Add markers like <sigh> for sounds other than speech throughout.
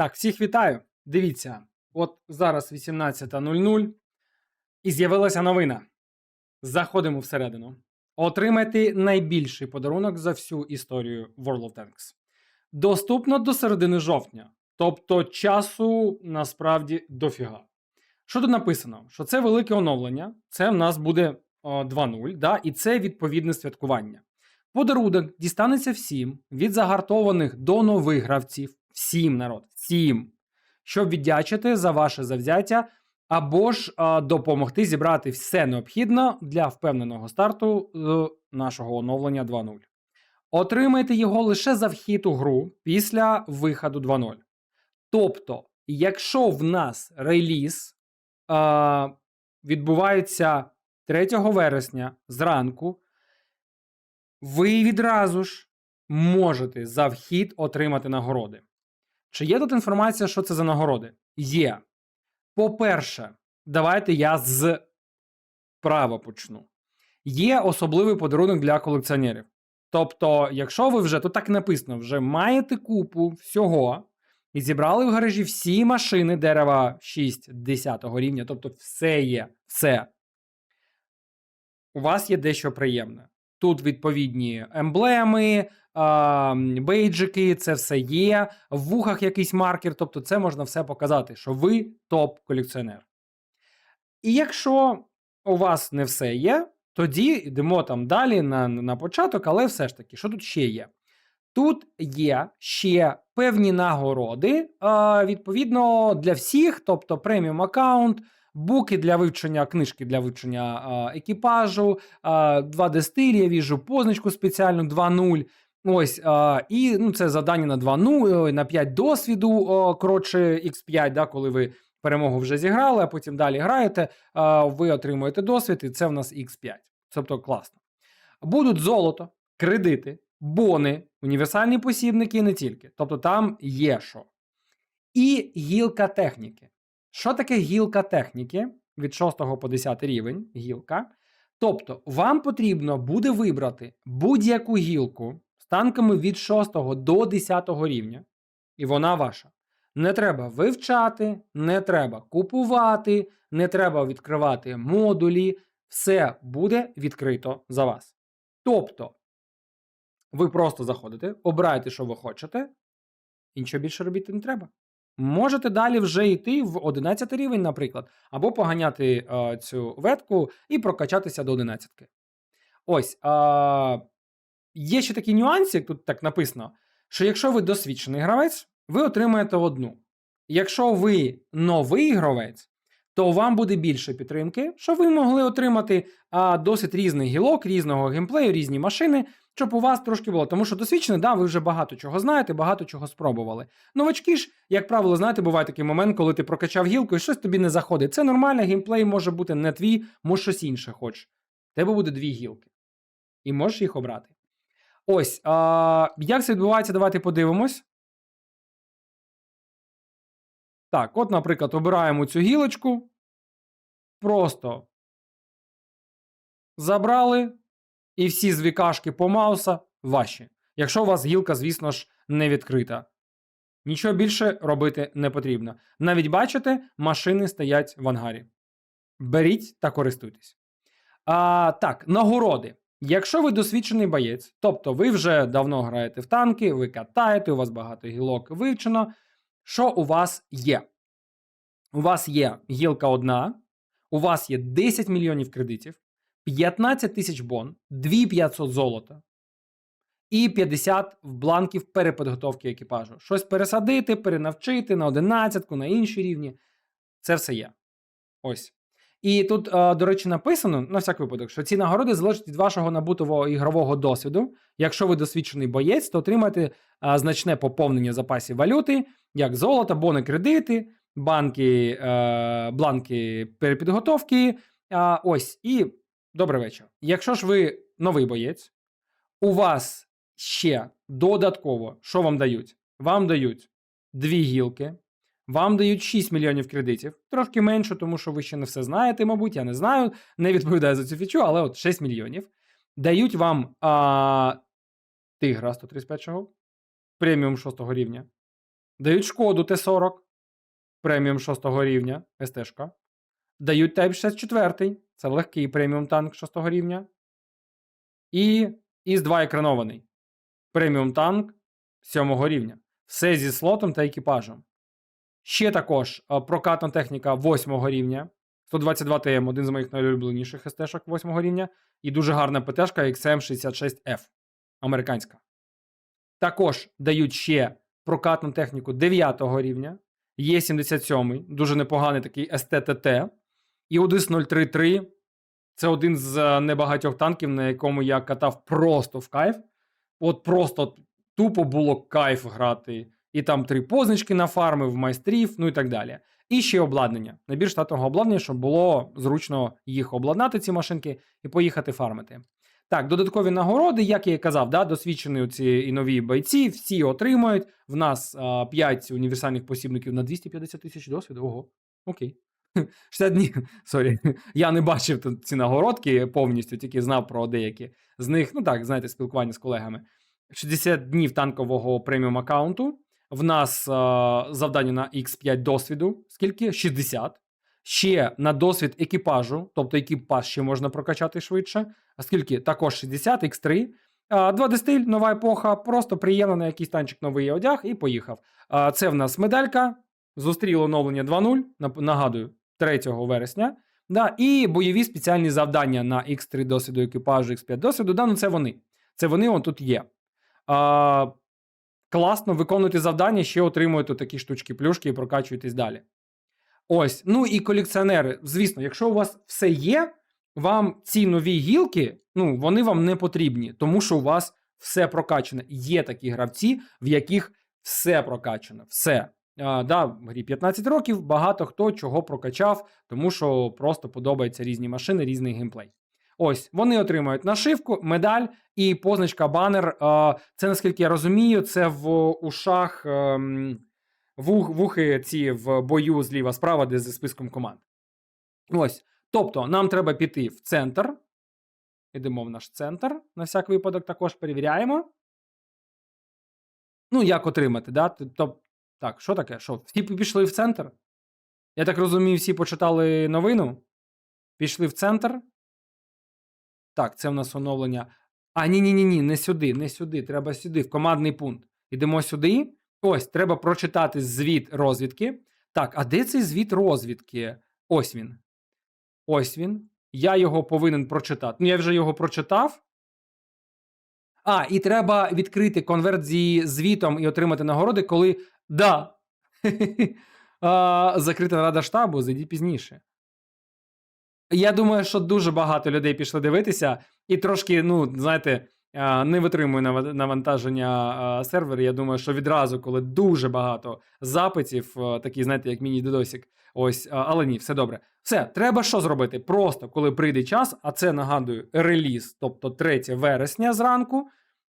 Так, всіх вітаю. Дивіться, от зараз 18.00 і з'явилася новина. Заходимо всередину. Отримайте найбільший подарунок за всю історію World of Tanks. Доступно до середини жовтня. Тобто часу насправді дофіга. Що тут написано? Що це велике оновлення, це в нас буде о, 2.0, да? і це відповідне святкування. Подарунок дістанеться всім від загартованих до нових гравців. Всім народ, всім. Щоб віддячити за ваше завзяття, або ж а, допомогти зібрати все необхідне для впевненого старту е, нашого оновлення 2.0. Отримайте його лише за вхід у гру після виходу 2.0. Тобто, якщо в нас реліз а, відбувається 3 вересня зранку, ви відразу ж можете за вхід отримати нагороди. Чи є тут інформація, що це за нагороди? Є. По-перше, давайте я з права почну. Є особливий подарунок для колекціонерів. Тобто, якщо ви вже тут так написано, вже маєте купу всього і зібрали в гаражі всі машини дерева 6 10 рівня, тобто все є, все. У вас є дещо приємне. Тут відповідні емблеми, бейджики, це все є. В вухах якийсь маркер, тобто це можна все показати, що ви топ-колекціонер. І якщо у вас не все є, тоді йдемо там далі на, на початок, але все ж таки, що тут ще є? Тут є ще певні нагороди, відповідно, для всіх, тобто преміум аккаунт, буки для вивчення, книжки для вивчення екіпажу, а, 2D стиль, я віжу позначку спеціальну 2.0. Ось, а, і ну, це завдання на 2.0, на 5 досвіду, о, коротше, X5, да, коли ви перемогу вже зіграли, а потім далі граєте, а, ви отримуєте досвід, і це в нас X5. Тобто класно. Будуть золото, кредити, бони, універсальні посібники і не тільки. Тобто там є що. І гілка техніки. Що таке гілка техніки від 6 по 10 рівень гілка? Тобто, вам потрібно буде вибрати будь-яку гілку з танками від 6 до 10 рівня, і вона ваша. Не треба вивчати, не треба купувати, не треба відкривати модулі. Все буде відкрито за вас. Тобто, ви просто заходите, обираєте, що ви хочете, і нічого більше робити не треба. Можете далі вже йти в 11 рівень, наприклад, або поганяти е, цю ветку і прокачатися до 11. Ось. Е, є ще такий нюанс, як тут так написано, що якщо ви досвідчений гравець, ви отримаєте одну. Якщо ви новий гравець, то вам буде більше підтримки, щоб ви могли отримати а, досить різний гілок, різного геймплею, різні машини, щоб у вас трошки було. Тому що досвідчений, да, ви вже багато чого знаєте, багато чого спробували. Новачки ж, як правило, знаєте, буває такий момент, коли ти прокачав гілку і щось тобі не заходить. Це нормально, геймплей може бути не твій, може щось інше хочеш. Тебе буде дві гілки. І можеш їх обрати. Ось, а, як це відбувається, давайте подивимось. Так, от, наприклад, обираємо цю гілочку. Просто забрали, і всі звікашки по мауса ваші. Якщо у вас гілка, звісно ж, не відкрита. Нічого більше робити не потрібно. Навіть бачите, машини стоять в ангарі. Беріть та користуйтесь. А, Так, нагороди. Якщо ви досвідчений боєць, тобто ви вже давно граєте в танки, ви катаєте, у вас багато гілок вивчено. Що у вас є? У вас є гілка одна, у вас є 10 мільйонів кредитів, 15 тисяч бон, 2500 золота і 50 в бланків переподготовки екіпажу. Щось пересадити, перенавчити на 11, на інші рівні. Це все є. Ось. І тут, е, до речі, написано на всяк випадок, що ці нагороди залежать від вашого набутого ігрового досвіду. Якщо ви досвідчений боєць, то отримаєте е, значне поповнення запасів валюти, як золото, бони, кредити, банки, е, бланки перепідготовки. Ось. І добрий вечір. Якщо ж ви новий боєць, у вас ще додатково, що вам дають? Вам дають дві гілки. Вам дають 6 мільйонів кредитів, трошки менше, тому що ви ще не все знаєте, мабуть, я не знаю, не відповідаю за цю фічу, але от 6 мільйонів. Дають вам а, тигра 135-го, преміум 6 рівня. Дають шкоду Т-40, преміум 6 рівня, СТ-шка. Дають Type 64, це легкий преміум танк 6 рівня. І ІС-2 екранований. Преміум танк 7 рівня. Все зі слотом та екіпажем. Ще також е, прокатна техніка 8 рівня. 122 ТМ, один з моїх найулюбленіших СТ-шок 8 рівня. І дуже гарна ПТ-шка XM66F. Американська. Також дають ще прокатну техніку 9 рівня. Є 77 дуже непоганий такий СТТТ. І Удис 033 це один з е, небагатьох танків, на якому я катав просто в кайф. От просто тупо було кайф грати. І там три позначки нафармив, майстрів, ну і так далі. І ще обладнання. Набір штатного обладнання, щоб було зручно їх обладнати, ці машинки, і поїхати фармити. Так, додаткові нагороди, як я і казав, да, досвідчені ці і нові бойці, всі отримають. В нас а, 5 універсальних посібників на 250 тисяч досвіду. Ого, окей. <laughs> 60 днів. <laughs> Сорі, я не бачив ці нагородки повністю, тільки знав про деякі з них. Ну так, знаєте, спілкування з колегами. 60 днів танкового преміум аккаунту. В нас а, завдання на X5 досвіду. Скільки? 60. Ще на досвід екіпажу, тобто екіпаж ще можна прокачати швидше. А скільки? Також 60, X3. 2D стиль, нова епоха, просто приємно на якийсь танчик новий одяг і поїхав. Це в нас медалька. Зустріло оновлення 2.0, нап- нагадую, 3 вересня. Да, і бойові спеціальні завдання на X3 досвіду екіпажу, X5 досвіду. Да, ну це вони. Це вони он тут є. А, класно, виконуєте завдання, ще отримуєте такі штучки, плюшки і прокачуєтесь далі. Ось. Ну і колекціонери. Звісно, якщо у вас все є, вам ці нові гілки, ну, вони вам не потрібні, тому що у вас все прокачане. Є такі гравці, в яких все прокачано. Все. А, да, в грі 15 років, багато хто чого прокачав, тому що просто подобаються різні машини, різний геймплей. Ось, вони отримують нашивку, медаль і позначка банер. А, Це, наскільки я розумію, це в ушах ем, вух, вухи ці в бою зліва-справа, де зі списком команд. Ось. Тобто, нам треба піти в центр. Ідемо в наш центр. На всяк випадок також перевіряємо. Ну, як отримати, да? Тобто, так, що таке? Що? Всі пішли в центр? Я так розумію, всі почитали новину. Пішли в центр. Так, це в нас оновлення. А, ні, ні, не сюди, не сюди. Треба сюди, в командний пункт. Ідемо сюди. Ось, треба прочитати звіт розвідки. Так, а де цей звіт розвідки? Ось він. Ось він. Я його повинен прочитати. Ну, я вже його прочитав. А, і треба відкрити конверт зі звітом і отримати нагороди, коли. Да. <laughs> закрита рада штабу, зайдіть пізніше. Я думаю, що дуже багато людей пішли дивитися, і трошки, ну, знаєте, не витримує нав- навантаження сервер. Я думаю, що відразу, коли дуже багато запитів, такі, знаєте, як міні-додосік, ось, але ні, все добре. Все, треба що зробити? Просто коли прийде час, а це нагадую, реліз, тобто 3 вересня зранку.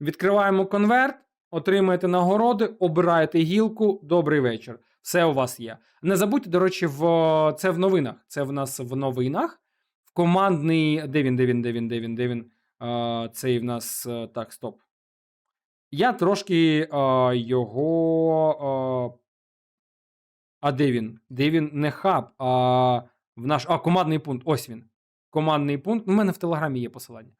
Відкриваємо конверт, отримаєте нагороди, обираєте гілку. Добрий вечір. Все у вас є. Не забудьте, до речі, в це в новинах. Це в нас в новинах. В командний. Де він, де він, де він, де він, де він? Цей в нас. е, Так, стоп. Я трошки його. А де він? Де він не хаб, а в наш. А, командний пункт. Ось він. Командний пункт. У мене в телеграмі є посилання.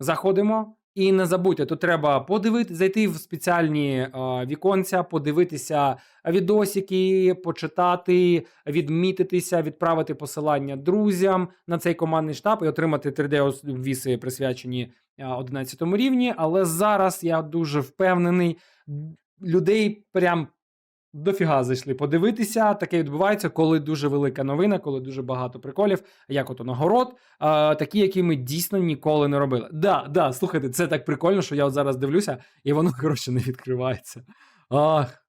Заходимо. І не забудьте, тут треба подивити, зайти в спеціальні віконця, подивитися відосики, почитати, відмітитися, відправити посилання друзям на цей командний штаб і отримати 3D-віси, присвячені е, 11 рівні. Але зараз я дуже впевнений, людей прям дофіга зайшли подивитися. Таке відбувається, коли дуже велика новина, коли дуже багато приколів, як от нагород, такі, які ми дійсно ніколи не робили. Да, да, слухайте, це так прикольно, що я от зараз дивлюся, і воно, <laughs> коротше, не відкривається. Ах,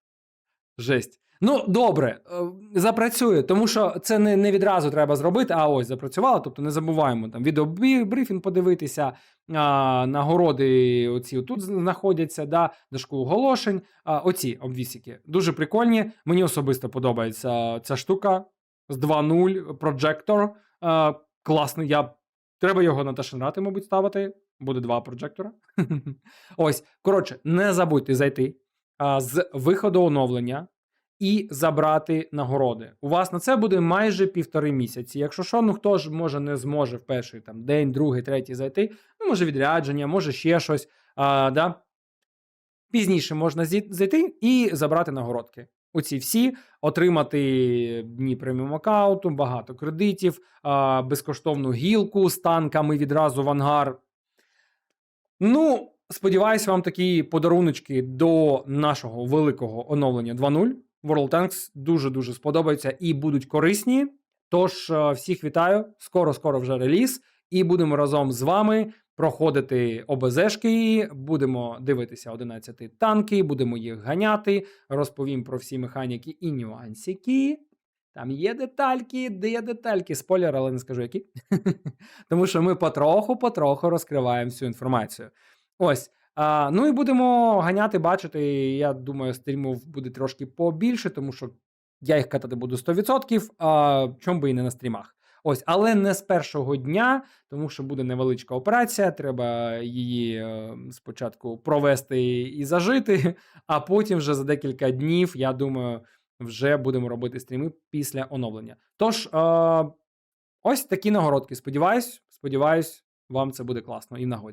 жесть. Ну, добре, е, запрацює, тому що це не, не відразу треба зробити, а ось запрацювало. Тобто не забуваємо там відеобрифінг подивитися, а, нагороди оці тут знаходяться, да, дошку оголошень. А, оці обвісики. Дуже прикольні. Мені особисто подобається ця штука з 2.0 прожектор. А, класний. Я... Треба його на Ташенрати, мабуть, ставити. Буде два прожектора. <laughs> Ось, коротше, не забудьте зайти. з виходу оновлення і забрати нагороди. У вас на це буде майже півтори місяці. Якщо що, ну хто ж може не зможе в перший там день, другий, третій зайти, ну, може відрядження, може ще щось. А, да? Пізніше можна зайти і забрати нагородки. Оці всі отримати дні преміум аккаунту, багато кредитів, а, безкоштовну гілку з танками відразу в ангар. Ну, сподіваюсь, вам такі подаруночки до нашого великого оновлення 2.0 World Tanks дуже-дуже сподобаються і будуть корисні. Тож е, всіх вітаю. Скоро-скоро вже реліз, і будемо разом з вами проходити ОБЗшки, будемо дивитися 11 танки, будемо їх ганяти. Розповім про всі механіки і нюансики. Там є детальки, де є детальки. Спойлер, але не скажу які. <laughs> Тому що ми потроху-потроху розкриваємо всю інформацію. Ось. А, ну і будемо ганяти, бачити. Я думаю, стрімів буде трошки побільше, тому що я їх катати буду 100%, а чому би і не на стрімах. Ось, але не з першого дня, тому що буде невеличка операція. Треба її е, спочатку провести і зажити, <laughs> а потім вже за декілька днів, я думаю, вже будемо робити стріми після оновлення. Тож, е, ось такі нагородки. Сподіваюсь, сподіваюсь, вам це буде класно і нагоді.